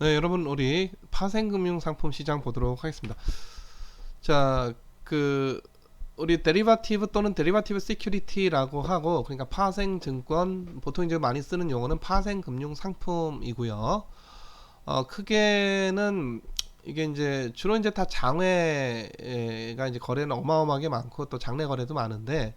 네, 여러분 우리 파생금융상품 시장 보도록 하겠습니다. 자, 그 우리 데리바티브 또는 데리바티브 시큐리티라고 하고 그러니까 파생 증권 보통 이제 많이 쓰는 용어는 파생 금융 상품이고요. 어, 크게는 이게 이제 주로 이제 다 장외가 이제 거래는 어마어마하게 많고 또 장내 거래도 많은데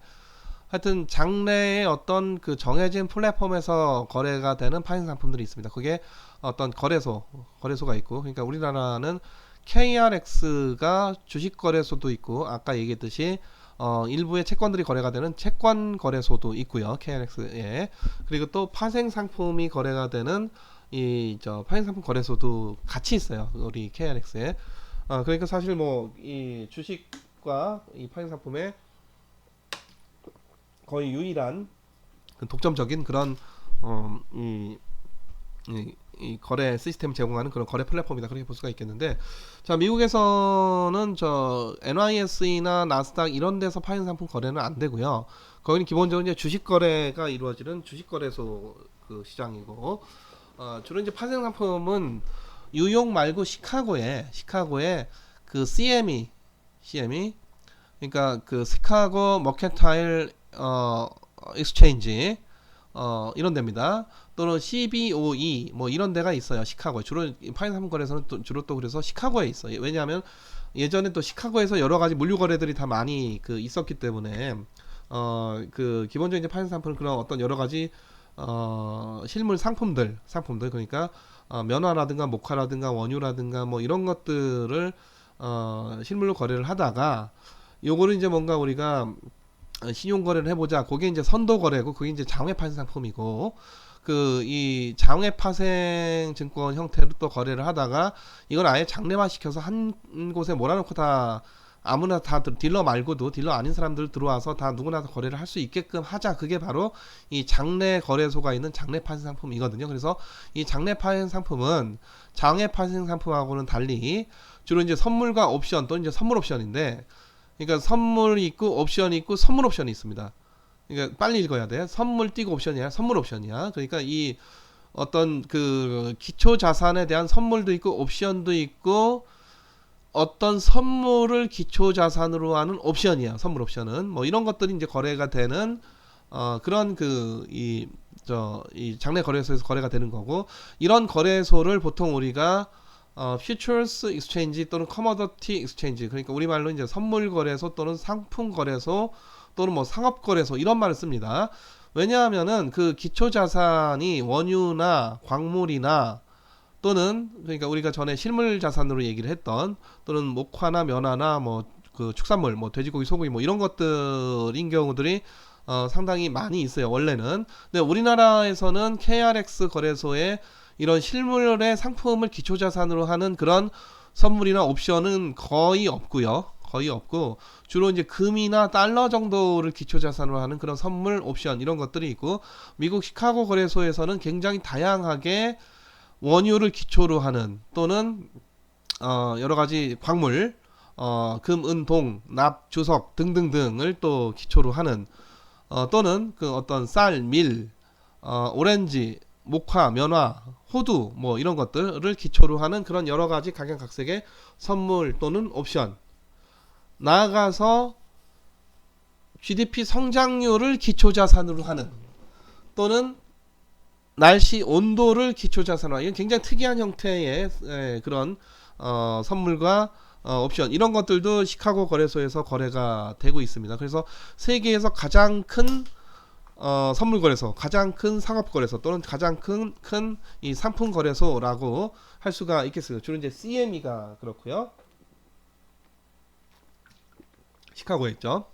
하여튼 장래의 어떤 그 정해진 플랫폼에서 거래가 되는 파생 상품들이 있습니다. 그게 어떤 거래소, 거래소가 있고, 그러니까 우리나라는 KRX가 주식 거래소도 있고, 아까 얘기했듯이 어, 일부의 채권들이 거래가 되는 채권 거래소도 있고요. KRX에. 그리고 또 파생 상품이 거래가 되는 이 저 파생 상품 거래소도 같이 있어요. 우리 KRX에. 어, 그러니까 사실 뭐 이 주식과 이 파생 상품의 거의 유일한 그 독점적인 그런 어, 이, 이, 이 거래 시스템 제공하는 그런 거래 플랫폼이다. 그렇게 볼 수가 있겠는데. 자 미국에서는 저 NYSE나 나스닥 이런 데서 파생 상품 거래는 안 되고요. 거기는 기본적으로 이제 주식 거래가 이루어지는 주식 거래소 그 시장이고 어, 주로 이제 파생 상품은 뉴욕 말고 시카고에 시카고에 그 CME CME 그러니까 그 시카고 머케타일 어 익스체인지 어 이런 데입니다. 또는 CBOE 뭐 이런 데가 있어요. 시카고에 주로 파인 상품 거래소는 또 주로 또 그래서 시카고에 있어요. 왜냐하면 예전에 또 시카고에서 여러 가지 물류 거래들이 다 많이 그 있었기 때문에 어 그 기본적인 이제 파인 상품은 그런 어떤 여러 가지 어 실물 상품들 상품들 그러니까 어 면화라든가 목화라든가 원유라든가 뭐 이런 것들을 어 실물로 거래를 하다가 요거를 이제 뭔가 우리가 어, 신용 거래를 해보자. 그게 이제 선도 거래고, 그게 이제 장외 파생 상품이고, 그 이 장외 파생 증권 형태로 또 거래를 하다가 이걸 아예 장래화 시켜서 한 곳에 몰아놓고 다 아무나 다 들- 딜러 말고도 딜러 아닌 사람들 들어와서 다 누구나 다 거래를 할 수 있게끔 하자. 그게 바로 이 장내 거래소가 있는 장내 파생 상품이거든요. 그래서 이 장내 파생 상품은 장외 파생 상품하고는 달리 주로 이제 선물과 옵션 또는 이제 선물 옵션인데 그러니까 선물이 있고 옵션이 있고 선물 옵션이 있습니다. 그러니까 빨리 읽어야 돼. 선물 띄고 옵션이야. 선물 옵션이야. 그러니까 이 어떤 그 기초 자산에 대한 선물도 있고 옵션도 있고 어떤 선물을 기초 자산으로 하는 옵션이야. 선물 옵션은 뭐 이런 것들이 이제 거래가 되는 어 그런 그 이 저이 장내 거래소에서 거래가 되는 거고 이런 거래소를 보통 우리가 어, futures exchange 또는 commodity exchange 그러니까 우리말로 이제 선물 거래소 또는 상품 거래소 또는 뭐 상업 거래소 이런 말을 씁니다. 왜냐하면은 그 기초 자산이 원유나 광물이나 또는 그러니까 우리가 전에 실물 자산으로 얘기를 했던 또는 목화나 면화나 뭐 그 축산물 뭐 돼지고기 소고기 뭐 이런 것들인 경우들이 어, 상당히 많이 있어요 원래는 근데 우리나라에서는 KRX 거래소에 이런 실물의 상품을 기초 자산으로 하는 그런 선물이나 옵션은 거의 없고요. 거의 없고 주로 이제 금이나 달러 정도를 기초 자산으로 하는 그런 선물 옵션 이런 것들이 있고 미국 시카고 거래소에서는 굉장히 다양하게 원유를 기초로 하는 또는 어 여러 가지 광물 어 금, 은, 동, 납, 주석 등등등을 또 기초로 하는 어 또는 그 어떤 쌀, 밀, 어 오렌지, 목화, 면화, 호두 뭐 이런 것들을 기초로 하는 그런 여러 가지 각양각색의 선물 또는 옵션 나아가서 GDP 성장률을 기초 자산으로 하는 또는 날씨 온도를 기초 자산으로 하는 이건 굉장히 특이한 형태의 에, 그런 어, 선물과 어, 옵션 이런 것들도 시카고 거래소에서 거래가 되고 있습니다. 그래서 세계에서 가장 큰 어, 선물 거래소, 가장 큰 상업 거래소 또는 가장 큰 큰 이 상품 거래소라고 할 수가 있겠습니다. 주로 이제 CME가 그렇고요. 시카고에 있죠.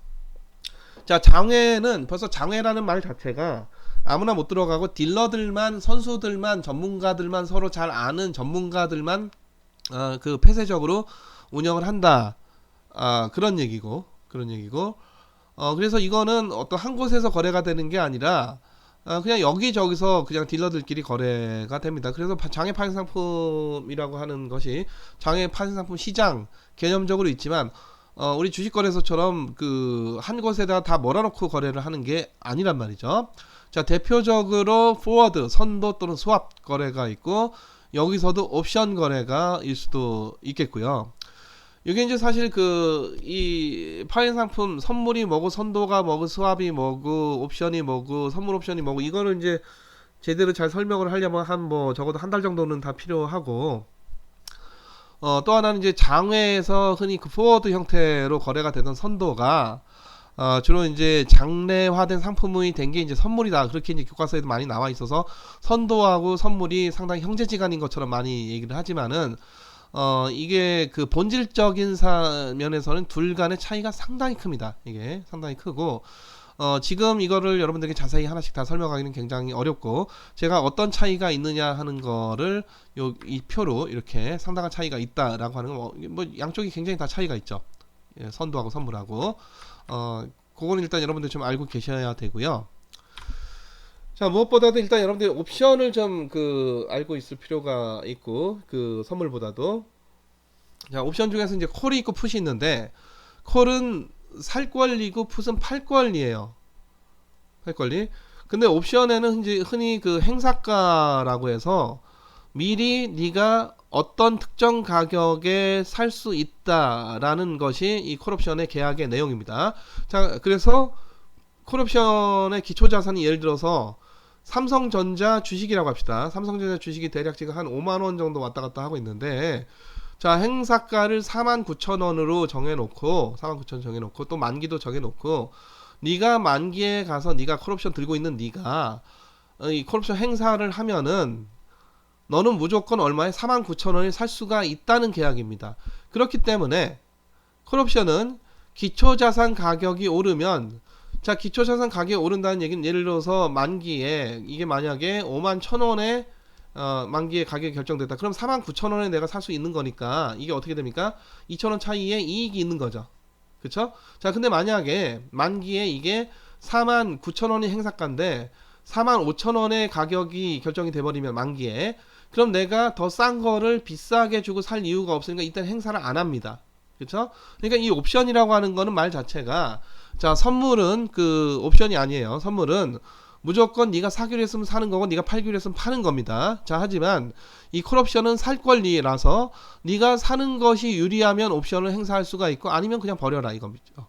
자, 장외는 벌써 장외라는 말 자체가 아무나 못 들어가고 딜러들만 선수들만 전문가들만 서로 잘 아는 전문가들만 어, 그 폐쇄적으로 운영을 한다. 아, 그런 얘기고 그런 얘기고 어, 그래서 이거는 어떤 한 곳에서 거래가 되는 게 아니라 어, 그냥 여기저기서 그냥 딜러들끼리 거래가 됩니다. 그래서 파- 장외 파생 상품이라고 하는 것이 장외 파생 상품 시장 개념적으로 있지만 어, 우리 주식거래소처럼 그 한 곳에다 다 몰아놓고 거래를 하는 게 아니란 말이죠. 자 대표적으로 포워드 선도 또는 스왑 거래가 있고 여기서도 옵션 거래가 일 수도 있겠고요. 이게 이제 사실 그 이 파인 상품 선물이 뭐고 선도가 뭐고 스왑이 뭐고 옵션이 뭐고 선물 옵션이 뭐고 이거는 이제 제대로 잘 설명을 하려면 한 뭐 적어도 한 달 정도는 다 필요하고 어 또 하나는 이제 장외에서 흔히 그 포워드 형태로 거래가 되던 선도가 어 주로 이제 장래화된 상품이 된 게 이제 선물이다 그렇게 이제 교과서에도 많이 나와 있어서 선도하고 선물이 상당히 형제지간인 것처럼 많이 얘기를 하지만은 어 이게 그 본질적인 사 면에서는 둘 간의 차이가 상당히 큽니다. 이게 상당히 크고 어 지금 이거를 여러분들에게 자세히 하나씩 다 설명하기는 굉장히 어렵고 제가 어떤 차이가 있느냐 하는 거를 요 이 표로 이렇게 상당한 차이가 있다라고 하는 거뭐 양쪽이 굉장히 다 차이가 있죠. 예, 선도하고 선물하고 어 그거는 일단 여러분들 좀 알고 계셔야 되고요. 자 무엇보다도 일단 여러분들 옵션을 좀 그 알고 있을 필요가 있고 그 선물보다도 자 옵션 중에서 이제 콜이 있고 풋이 있는데 콜은 살 권리고 풋은 팔 권리예요. 팔 권리. 근데 옵션에는 이제 흔히 그 행사가라고 해서 미리 네가 어떤 특정 가격에 살 수 있다라는 것이 이 콜옵션의 계약의 내용입니다. 자, 그래서 콜옵션의 기초 자산이 예를 들어서 삼성전자 주식이라고 합시다. 삼성전자 주식이 대략 지금 한 5만 원 정도 왔다 갔다 하고 있는데 자, 행사가를 4만 9천 원으로 정해 놓고 4만 9천 정해 놓고 또 만기도 정해 놓고 네가 만기에 가서 네가 콜옵션 들고 있는 네가 어, 이 콜옵션 행사를 하면은 너는 무조건 얼마에 4만 9천 원에 살 수가 있다는 계약입니다. 그렇기 때문에 콜옵션은 기초자산 가격이 오르면 자 기초자산 가격이 오른다는 얘기는 예를 들어서 만기에 이게 만약에 5만 1천 원에 어, 만기에 가격이 결정됐다. 그럼 4만 9천 원에 내가 살 수 있는 거니까 이게 어떻게 됩니까? 2천 원 차이에 이익이 있는 거죠. 그쵸? 자 근데 만약에 만기에 이게 4만 9천 원이 행사가인데 4만 5천 원의 가격이 결정이 돼 버리면 만기에 그럼 내가 더 싼 거를 비싸게 주고 살 이유가 없으니까 일단 행사를 안 합니다. 그렇죠? 그러니까 이 옵션이라고 하는 거는 말 자체가 자 선물은 그 옵션이 아니에요. 선물은 무조건 네가 사기로 했으면 사는 거고 네가 팔기로 했으면 파는 겁니다. 자 하지만 이 콜옵션은 살 권리라서 네가 사는 것이 유리하면 옵션을 행사할 수가 있고 아니면 그냥 버려라 이겁니다.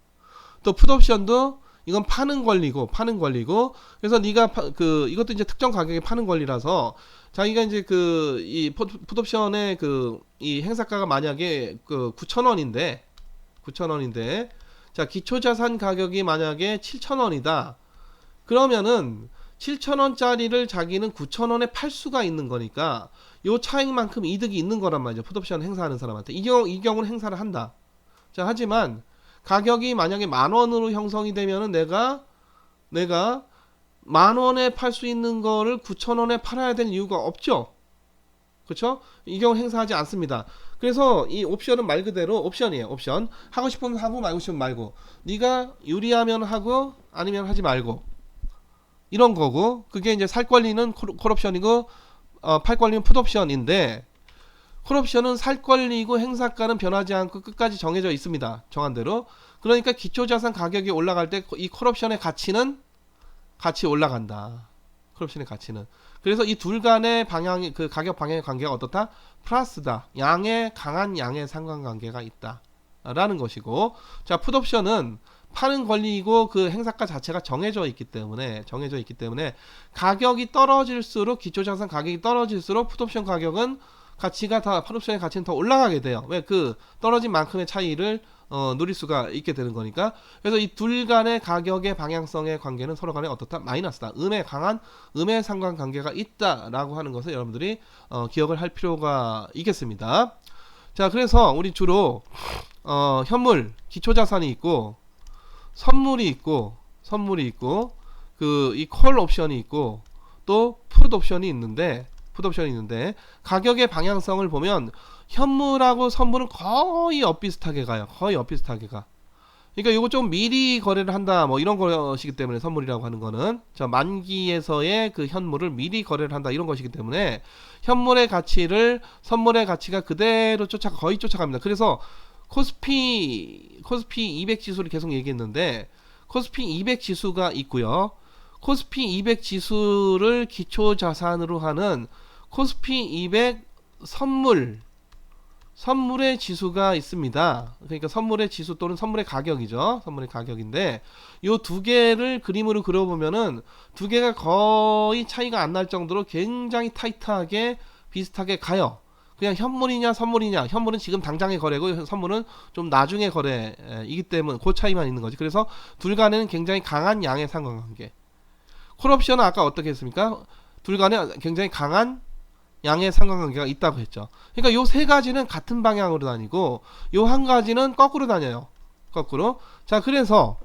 또 풋옵션도 이건 파는 권리고 파는 권리고 그래서 네가 파, 그 이것도 이제 특정 가격에 파는 권리라서 자기가 이제 그 이 풋옵션의 그 이 행사가가 만약에 그 9,000원인데 9,000원인데 자 기초자산 가격이 만약에 7,000원이다 그러면은 7,000원짜리를 자기는 9,000원에 팔 수가 있는 거니까 요 차익만큼 이득이 있는 거란 말이죠 풋옵션 행사하는 사람한테 이, 경우, 이 경우는 행사를 한다 자 하지만 가격이 만약에 만 원으로 형성이 되면은 내가 내가 만 원에 팔 수 있는 거를 9천 원에 팔아야 될 이유가 없죠. 그렇죠? 이 경우 행사하지 않습니다. 그래서 이 옵션은 말 그대로 옵션이에요. 옵션. 하고 싶으면 하고 말고 싶으면 말고. 네가 유리하면 하고 아니면 하지 말고. 이런 거고 그게 이제 살 권리는 콜- 콜옵션이고 어, 팔 권리는 풋옵션인데 콜옵션은 살 권리고 행사가는 변하지 않고 끝까지 정해져 있습니다. 정한 대로. 그러니까 기초자산 가격이 올라갈 때 이 콜옵션의 가치는 같이 올라간다. 콜옵션의 가치는. 그래서 이 둘 간의 방향이 그 가격 방향의 관계가 어떻다? 플러스다. 양의 강한 양의 상관관계가 있다. 라는 것이고 자, 풋옵션은 파는 권리이고 그 행사가 자체가 정해져 있기 때문에 정해져 있기 때문에 가격이 떨어질수록 기초자산 가격이 떨어질수록 풋옵션 가격은 가치가 다 풋옵션의 가치는 더 올라가게 돼요. 왜 그 떨어진 만큼의 차이를 어, 누릴 수가 있게 되는 거니까. 그래서 이 둘 간의 가격의 방향성의 관계는 서로 간에 어떻다? 마이너스다. 음의 강한 음의 상관 관계가 있다라고 하는 것을 여러분들이 어, 기억을 할 필요가 있겠습니다. 자, 그래서 우리 주로 어, 현물, 기초 자산이 있고 선물이 있고 선물이 있고 그 이 콜 옵션이 있고 또 풋 옵션이 있는데 풋 옵션이 있는데 가격의 방향성을 보면 현물하고 선물은 거의 엇비슷하게 가요. 거의 엇비슷하게 가. 그러니까 이거 좀 미리 거래를 한다 뭐 이런 것이기 때문에 선물이라고 하는 거는 자 만기에서의 그 현물을 미리 거래를 한다 이런 것이기 때문에 현물의 가치를 선물의 가치가 그대로 쫓아 거의 쫓아갑니다. 그래서 코스피 코스피 200 지수를 계속 얘기했는데 코스피 200 지수가 있고요. 코스피 200 지수를 기초 자산으로 하는 코스피 200 선물 선물의 지수가 있습니다. 그러니까 선물의 지수 또는 선물의 가격이죠. 선물의 가격인데 요두 개를 그림으로 그려보면은 두 개가 거의 차이가 안 날 정도로 굉장히 타이트하게 비슷하게 가요. 그냥 현물이냐 선물이냐 현물은 지금 당장의 거래고 선물은 좀 나중에 거래이기 때문에 그 차이만 있는 거지. 그래서 둘 간에는 굉장히 강한 양의 상관관계. 콜옵션은 아까 어떻게 했습니까? 둘 간에 굉장히 강한 양의 상관관계가 있다고 했죠. 그러니까 요 세 가지는 같은 방향으로 다니고 요 한 가지는 거꾸로 다녀요. 거꾸로. 자, 그래서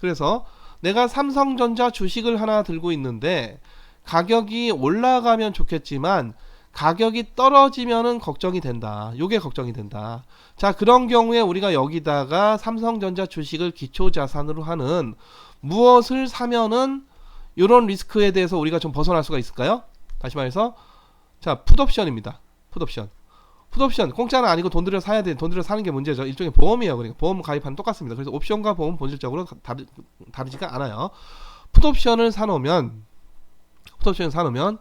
그래서 내가 삼성전자 주식을 하나 들고 있는데 가격이 올라가면 좋겠지만 가격이 떨어지면은 걱정이 된다. 요게 걱정이 된다. 자, 그런 경우에 우리가 여기다가 삼성전자 주식을 기초 자산으로 하는 무엇을 사면은 요런 리스크에 대해서 우리가 좀 벗어날 수가 있을까요? 다시 말해서 자, 풋옵션입니다. 풋옵션. 풋옵션 공짜는 아니고 돈 들여 사야 돼. 돈 들여 사는 게 문제죠. 일종의 보험이에요. 그러니까 보험 가입하는 똑같습니다. 그래서 옵션과 보험 본질적으로 다르, 다르지가 않아요. 풋옵션을 사놓으면 풋옵션을 사놓으면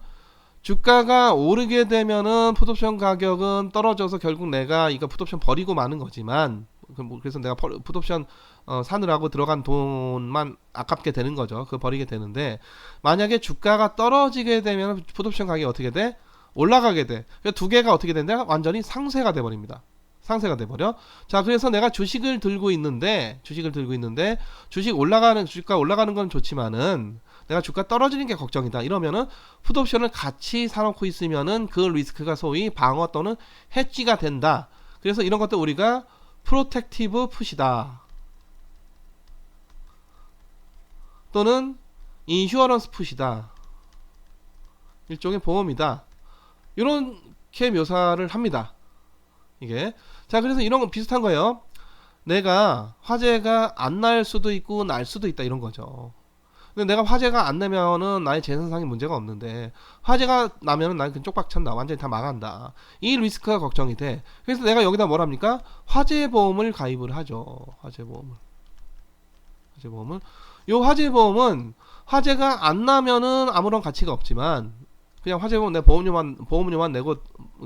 주가가 오르게 되면은 풋옵션 가격은 떨어져서 결국 내가 이거 풋옵션 버리고 마는 거지만 그뭐 그래서 내가 퍼- 풋옵션 어, 사느라고 들어간 돈만 아깝게 되는 거죠. 그 버리게 되는데 만약에 주가가 떨어지게 되면 풋옵션 가격이 어떻게 돼? 올라가게 돼. 그두 개가 어떻게 된다? 완전히 상쇄가 돼 버립니다. 상쇄가 돼 버려. 자, 그래서 내가 주식을 들고 있는데 주식을 들고 있는데 주식 올라가는 주가 올라가는 건 좋지만은 내가 주가 떨어지는 게 걱정이다. 이러면은 풋옵션을 같이 사놓고 있으면은 그 리스크가 소위 방어 또는 해지가 된다. 그래서 이런 것도 우리가 프로텍티브 풋이다. 또는 인슈어런스 풋이다. 일종의 보험이다. 이렇게 묘사를 합니다. 이게 자 그래서 이런 건 비슷한 거예요. 내가 화재가 안 날 수도 있고 날 수도 있다 이런 거죠. 근데 내가 화재가 안 나면은 나의 재산상의 문제가 없는데 화재가 나면은 나는 그냥 쪽박 찬다. 완전히 다 망한다. 이 리스크가 걱정이 돼. 그래서 내가 여기다 뭐랍니까? 화재 보험을 가입을 하죠. 화재 보험을. 화재 보험을. 요 화재 보험은 화재가 안 나면은 아무런 가치가 없지만 그냥 화재 보험 내 보험료만 보험료만 내고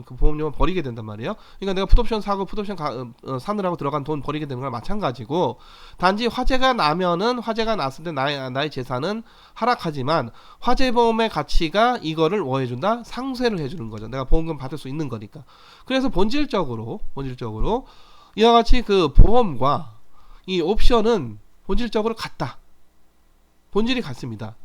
그 보험료만 버리게 된단 말이에요. 그러니까 내가 풋옵션 사고 풋옵션 가, 어, 어, 사느라고 들어간 돈 버리게 되는 거랑 마찬가지고 단지 화재가 나면은 화재가 났을 때 나의 나의 재산은 하락하지만 화재 보험의 가치가 이거를 뭐 해준다 상쇄를 해주는 거죠. 내가 보험금 받을 수 있는 거니까. 그래서 본질적으로 본질적으로 이와 같이 그 보험과 이 옵션은 본질적으로 같다. 본질이 같습니다.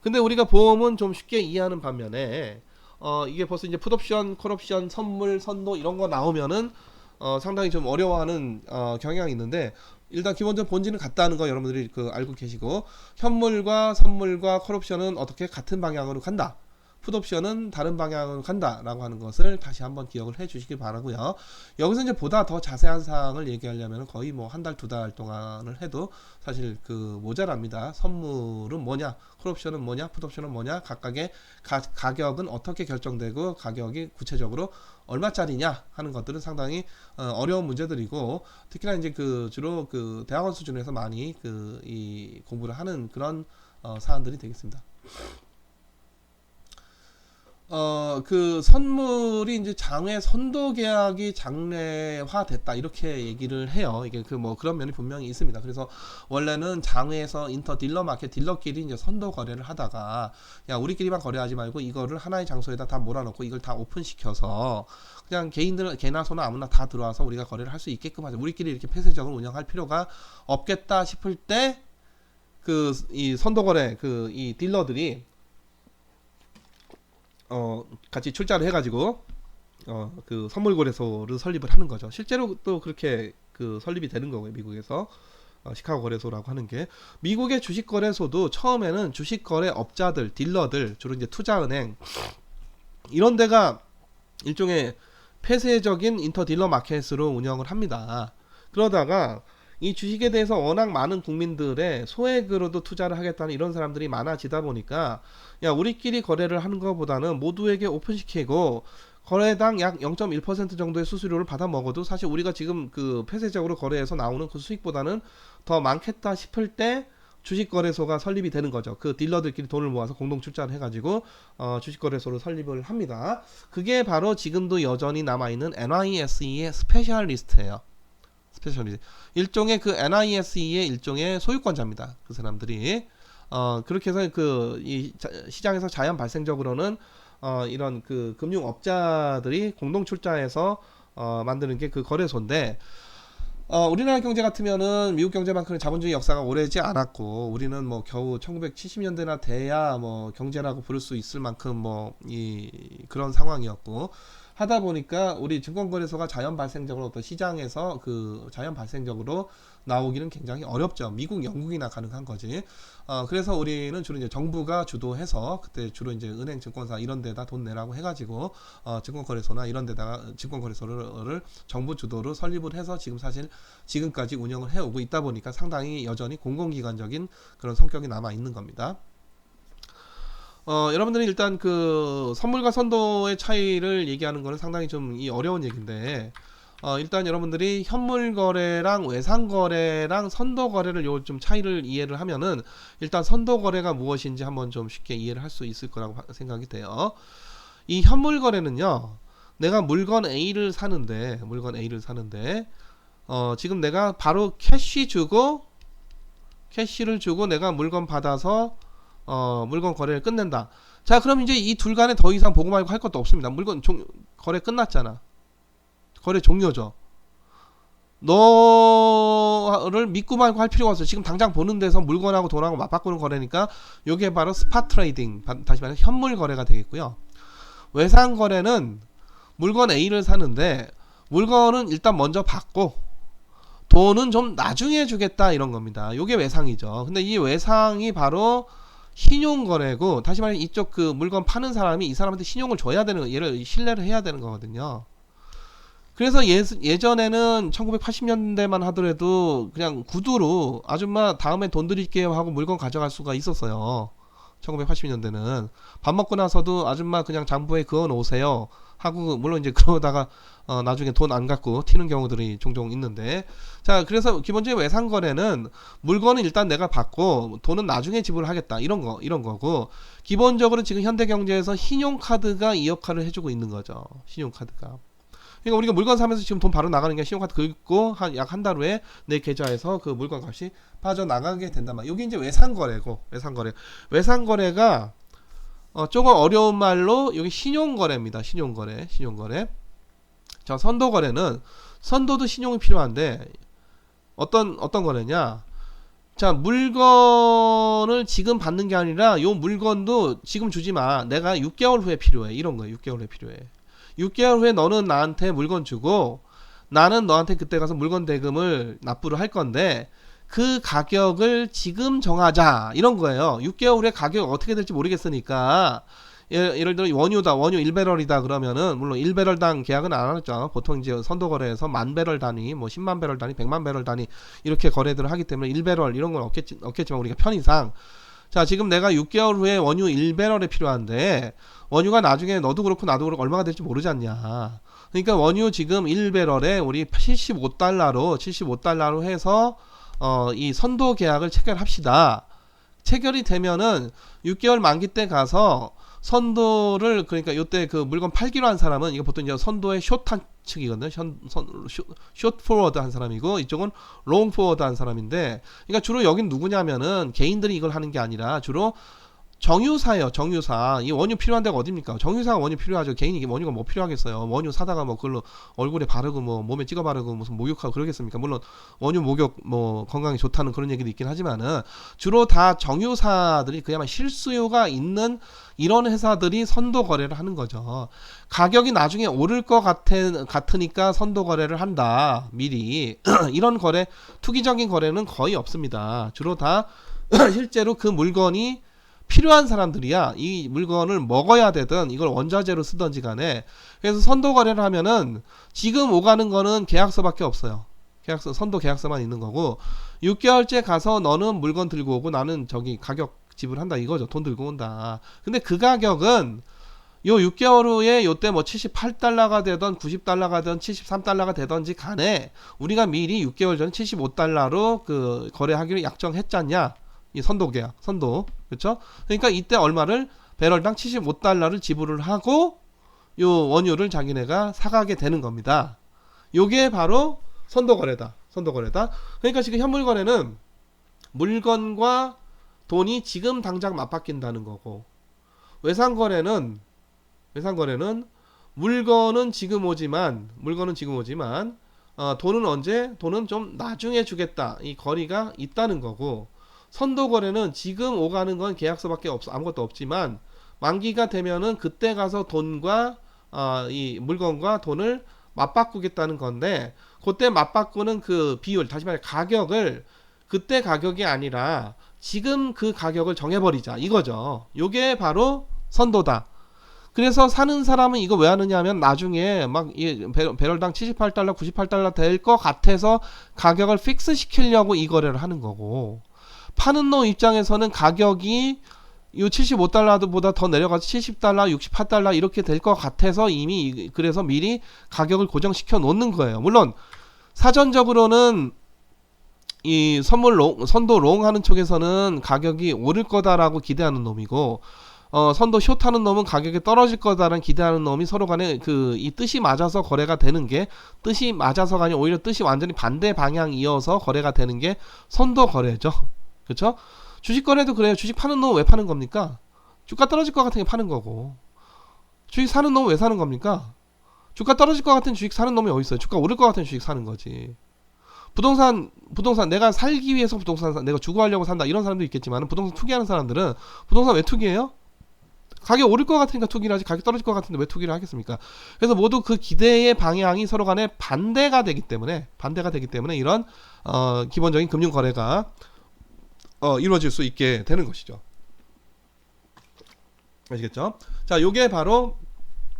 근데 우리가 보험은 좀 쉽게 이해하는 반면에 어 이게 벌써 이제 풋옵션, 콜옵션, 선물, 선도 이런 거 나오면은 어 상당히 좀 어려워하는 어 경향이 있는데 일단 기본적으로 본질은 같다는 거 여러분들이 그 알고 계시고 현물과 선물과 콜옵션은 어떻게 같은 방향으로 간다. 풋옵션은 다른 방향으로 간다라고 하는 것을 다시 한번 기억을 해 주시길 바라고요. 여기서 이제 보다 더 자세한 사항을 얘기하려면 거의 뭐 한 달두달 동안을 해도 사실 그 모자랍니다. 선물은 뭐냐, 콜옵션은 뭐냐, 풋옵션은 뭐냐, 각각의 가, 가격은 어떻게 결정되고 가격이 구체적으로 얼마짜리냐 하는 것들은 상당히 어, 려운 문제들이고 특히나 이제 그 주로 그 대학원 수준에서 많이 그 이 공부를 하는 그런 어, 사안들이 되겠습니다. 어, 그 선물이 이제 장외 선도 계약이 장래화 됐다 이렇게 얘기를 해요. 이게 그 뭐 그런 면이 분명히 있습니다. 그래서 원래는 장외에서 인터 딜러 마켓 딜러끼리 이제 선도 거래를 하다가 야 우리끼리만 거래하지 말고 이거를 하나의 장소에다 다 몰아넣고 이걸 다 오픈시켜서 그냥 개인들 개나 소나 아무나 다 들어와서 우리가 거래를 할 수 있게끔 하자. 우리끼리 이렇게 폐쇄적으로 운영할 필요가 없겠다 싶을 때 그 이 선도 거래 그 이 딜러들이 어 같이 출자를 해가지고 어 그 선물 거래소를 설립을 하는 거죠. 실제로 또 그렇게 그 설립이 되는 거고요. 미국에서 어, 시카고 거래소라고 하는 게 미국의 주식 거래소도 처음에는 주식 거래 업자들, 딜러들 주로 이제 투자은행 이런 데가 일종의 폐쇄적인 인터 딜러 마켓으로 운영을 합니다. 그러다가 이 주식에 대해서 워낙 많은 국민들의 소액으로도 투자를 하겠다는 이런 사람들이 많아지다 보니까 야 우리끼리 거래를 하는 것보다는 모두에게 오픈시키고 거래당 약 0.1% 정도의 수수료를 받아 먹어도 사실 우리가 지금 그 폐쇄적으로 거래해서 나오는 그 수익보다는 더 많겠다 싶을 때 주식 거래소가 설립이 되는 거죠. 그 딜러들끼리 돈을 모아서 공동 출자를 해가지고 어, 주식 거래소를 설립을 합니다. 그게 바로 지금도 여전히 남아 있는 NYSE의 스페셜리스트예요. 스페셜리스트. 일종의 그 NISE의 일종의 소유권자입니다. 그 사람들이 어 그렇게 해서 그 이 시장에서 자연 발생적으로는 어 이런 그 금융업자들이 공동 출자해서 어 만드는 게 그 거래소인데 어, 우리나라 경제 같으면은 미국 경제만큼은 자본주의 역사가 오래지 않았고 우리는 뭐 겨우 1970년대나 돼야 뭐 경제라고 부를 수 있을 만큼 뭐 이 그런 상황이었고 하다 보니까 우리 증권거래소가 자연 발생적으로 어떤 시장에서 그 자연 발생적으로 나오기는 굉장히 어렵죠. 미국, 영국이나 가능한 거지. 어, 그래서 우리는 주로 이제 정부가 주도해서 그때 주로 이제 은행, 증권사 이런 데다 돈 내라고 해가지고 어, 증권거래소나 이런 데다가 증권거래소를 정부 주도로 설립을 해서 지금 사실 지금까지 운영을 해오고 있다 보니까 상당히 여전히 공공기관적인 그런 성격이 남아 있는 겁니다. 어, 여러분들이 일단 그 선물과 선도의 차이를 얘기하는 거는 상당히 좀 이 어려운 얘기인데 어, 일단 여러분들이 현물 거래랑 외상 거래랑 선도 거래를 요 좀 차이를 이해를 하면은 일단 선도 거래가 무엇인지 한번 좀 쉽게 이해를 할 수 있을 거라고 바- 생각이 돼요. 이 현물 거래는요. 내가 물건 A를 사는데 물건 A를 사는데 어, 지금 내가 바로 캐시 주고 캐시를 주고 내가 물건 받아서 어, 물건 거래를 끝낸다. 자, 그럼 이제 이 둘 간에 더 이상 보고 말고 할 것도 없습니다. 물건 종, 거래 끝났잖아. 거래 종료죠. 너를 믿고 말고 할 필요가 없어. 지금 당장 보는 데서 물건하고 돈하고 맞바꾸는 거래니까 요게 바로 스팟 트레이딩, 바- 다시 말해 현물 거래가 되겠고요. 외상 거래는 물건 A를 사는데 물건은 일단 먼저 받고 돈은 좀 나중에 주겠다 이런 겁니다. 요게 외상이죠. 근데 이 외상이 바로 신용 거래고 다시 말해 이쪽 그 물건 파는 사람이 이 사람한테 신용을 줘야 되는 거, 얘를 신뢰를 해야 되는 거거든요. 그래서 예, 예전에는 1980년대만 하더라도 그냥 구두로 아줌마 다음에 돈 드릴게요 하고 물건 가져갈 수가 있었어요. 1980년대는 밥 먹고 나서도 아줌마 그냥 장부에 그어 놓으세요 하고 물론 이제 그러다가 어, 나중에 돈 안 갖고 튀는 경우들이 종종 있는데. 자 그래서 기본적인 외상 거래는 물건은 일단 내가 받고 돈은 나중에 지불하겠다. 이런 거 이런 거고. 기본적으로 지금 현대 경제에서 신용카드가 이 역할을 해주고 있는 거죠. 신용카드가. 그러니까 우리가 물건 사면서 지금 돈 바로 나가는 게 신용카드 긁고 한 약 한 달 후에 내 계좌에서 그 물건 값이 빠져 나가게 된단 말이야. 여기 이제 외상 거래고 외상 거래. 외상 거래가 어 조금 어려운 말로 여기 신용 거래입니다. 신용 거래. 신용 거래. 자, 선도 거래는 선도도 신용이 필요한데 어떤 어떤 거래냐? 자, 물건을 지금 받는 게 아니라 요 물건도 지금 주지 마. 내가 6개월 후에 필요해. 이런 거예요. 6개월 후에 필요해. 6개월 후에 너는 나한테 물건 주고 나는 너한테 그때 가서 물건 대금을 납부를 할 건데 그 가격을 지금 정하자 이런 거예요. 6개월 후에 가격 어떻게 될지 모르겠으니까 예를, 예를 들어 원유다 원유 1배럴이다 그러면은 물론 1배럴당 계약은 안 하죠. 보통 이제 선도 거래에서 만 배럴 단위, 뭐 10만 배럴 단위, 100만 배럴 단위 이렇게 거래들을 하기 때문에 1배럴 이런 건 없겠지, 없겠지만 우리가 편의상 자 지금 내가 6개월 후에 원유 1배럴이 필요한데 원유가 나중에 너도 그렇고 나도 그렇고 얼마가 될지 모르지 않냐. 그러니까 원유 지금 1배럴에 우리 75달러로 75달러로 해서 어, 이 선도 계약을 체결합시다. 체결이 되면은 6개월 만기 때 가서 선도를 그러니까 요때 그 물건 팔기로 한 사람은 이거 보통 이제 선도의 숏한 측이거든요. 선, 선, 숏, 숏 포워드 한 사람이고 이쪽은 롱 포워드 한 사람인데 그러니까 주로 여긴 누구냐면은 개인들이 이걸 하는 게 아니라 주로 정유사예요, 정유사. 이 원유 필요한 데가 어딥니까? 정유사가 원유 필요하죠. 개인이 원유가 뭐 필요하겠어요. 원유 사다가 뭐 그걸로 얼굴에 바르고 뭐 몸에 찍어 바르고 무슨 목욕하고 그러겠습니까? 물론 원유 목욕 뭐 건강에 좋다는 그런 얘기도 있긴 하지만은 주로 다 정유사들이 그야말로 실수요가 있는 이런 회사들이 선도 거래를 하는 거죠. 가격이 나중에 오를 것 같은, 같으니까 선도 거래를 한다. 미리. 이런 거래, 투기적인 거래는 거의 없습니다. 주로 다 실제로 그 물건이 필요한 사람들이야 이 물건을 먹어야 되든 이걸 원자재로 쓰든지 간에 그래서 선도 거래를 하면은 지금 오가는 거는 계약서밖에 없어요. 계약서 선도 계약서만 있는 거고 6개월째 가서 너는 물건 들고 오고 나는 저기 가격 지불한다 이거죠. 돈 들고 온다. 근데 그 가격은 요 6개월 후에 요때 뭐 78달러가 되던 90달러가 되던 73달러가 되던지 간에 우리가 미리 6개월 전에 75달러로 그 거래하기로 약정했잖냐 이 선도 계약, 선도. 그렇죠? 그러니까 이때 얼마를 배럴당 75달러를 지불을 하고 요 원유를 자기네가 사가게 되는 겁니다. 요게 바로 선도 거래다. 선도 거래다. 그러니까 지금 현물 거래는 물건과 돈이 지금 당장 맞바뀐다는 거고 외상 거래는 외상 거래는 물건은 지금 오지만 물건은 지금 오지만 어, 돈은 언제 돈은 좀 나중에 주겠다 이 거리가 있다는 거고 선도 거래는 지금 오가는 건 계약서밖에 없 아무것도 없지만 만기가 되면은 그때 가서 돈과 어, 이 물건과 돈을 맞바꾸겠다는 건데 그때 맞바꾸는 그 비율 다시 말해 가격을 그때 가격이 아니라 지금 그 가격을 정해버리자 이거죠. 요게 바로 선도다. 그래서 사는 사람은 이거 왜 하느냐 하면 나중에 막이 배럴당 78달러, 98달러 될 것 같아서 가격을 픽스 시키려고 이 거래를 하는 거고 파는 놈 입장에서는 가격이 이 75달러보다 더 내려가서 70달러, 68달러 이렇게 될 것 같아서 이미 이- 그래서 미리 가격을 고정시켜 놓는 거예요. 물론 사전적으로는 이 선물 롱, 선도 롱 하는 쪽에서는 가격이 오를 거다라고 기대하는 놈이고 어, 선도 숏 하는 놈은 가격이 떨어질 거다라는 기대하는 놈이 서로 간에 그 이 뜻이 맞아서 거래가 되는 게 뜻이 맞아서가 아니라 오히려 뜻이 완전히 반대 방향 이어서 거래가 되는 게 선도 거래죠. 그렇죠? 주식 거래도 그래요. 주식 파는 놈은 왜 파는 겁니까? 주가 떨어질 것 같은 게 파는 거고. 주식 사는 놈은 왜 사는 겁니까? 주가 떨어질 것 같은 주식 사는 놈이 어디 있어요? 주가 오를 것 같은 주식 사는 거지. 부동산 부동산 내가 살기 위해서 부동산 사, 내가 주거하려고 산다 이런 사람도 있겠지만 부동산 투기하는 사람들은 부동산 왜 투기해요? 가격 오를 것 같으니까 투기를 하지 가격 떨어질 것 같은데 왜 투기를 하겠습니까? 그래서 모두 그 기대의 방향이 서로 간에 반대가 되기 때문에 반대가 되기 때문에 이런 어, 기본적인 금융 거래가 어, 이루어질 수 있게 되는 것이죠. 아시겠죠? 자, 요게 바로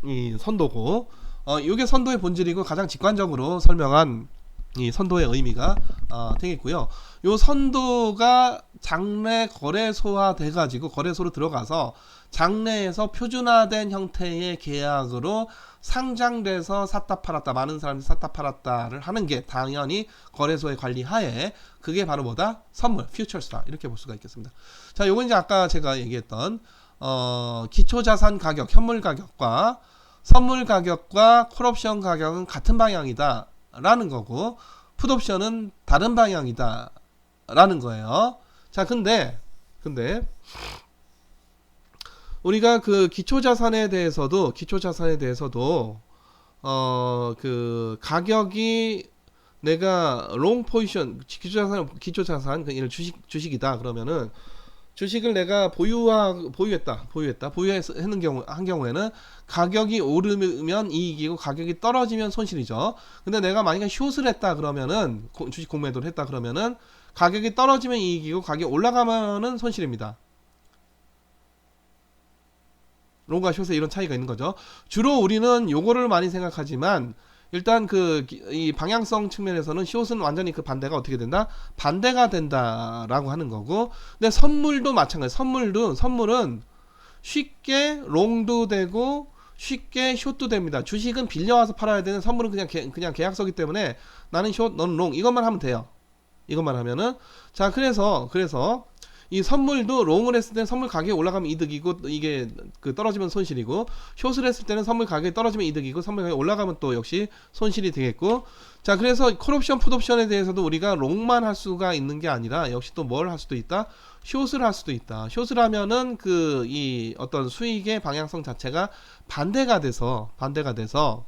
이 선도고 어, 요게 선도의 본질이고 가장 직관적으로 설명한 이 선도의 의미가 어, 되겠고요. 요 선도가 장래 거래소화 돼 가지고 거래소로 들어가서 장래에서 표준화된 형태의 계약으로 상장돼서 샀다 팔았다 많은 사람들이 샀다 팔았다를 하는 게 당연히 거래소의 관리 하에 그게 바로 뭐다 선물 퓨처스다 이렇게 볼 수가 있겠습니다. 자, 요건 이제 아까 제가 얘기했던 어, 기초 자산 가격 현물 가격과 선물 가격과 콜옵션 가격은 같은 방향이다 라는 거고 풋옵션은 다른 방향이다 라는 거예요. 자, 근데 근데 우리가 그 기초 자산에 대해서도 기초 자산에 대해서도 어 그 가격이 내가 롱 포지션 기초 자산 기초 자산 그 이런 주식 주식이다 그러면은 주식을 내가 보유하 보유했다 보유했다 보유했는 경우 한 경우에는 가격이 오르면 이익이고 가격이 떨어지면 손실이죠. 근데 내가 만약에 숏을 했다 그러면은 고- 주식 공매도를 했다 그러면은 가격이 떨어지면 이익이고 가격이 올라가면은 손실입니다. 롱과 숏에 이런 차이가 있는 거죠. 주로 우리는 요거를 많이 생각하지만 일단 그 이 방향성 측면에서는 숏은 완전히 그 반대가 어떻게 된다? 반대가 된다라고 하는 거고. 근데 선물도 마찬가지. 선물도 선물은 쉽게 롱도 되고 쉽게 숏도 됩니다. 주식은 빌려와서 팔아야 되는 선물은 그냥 계, 그냥 계약서기 때문에 나는 숏, 너는 롱 이것만 하면 돼요. 이것만 하면은 자 그래서 그래서 이 선물도 롱을 했을 때는 선물 가격이 올라가면 이득이고 이게 그 떨어지면 손실이고 숏을 했을 때는 선물 가격이 떨어지면 이득이고 선물 가격이 올라가면 또 역시 손실이 되겠고. 자 그래서 콜옵션 풋옵션에 대해서도 우리가 롱만 할 수가 있는 게 아니라 역시 또 뭘 할 수도 있다? 숏을 할 수도 있다. 숏을 하면은 그 이 어떤 수익의 방향성 자체가 반대가 돼서 반대가 돼서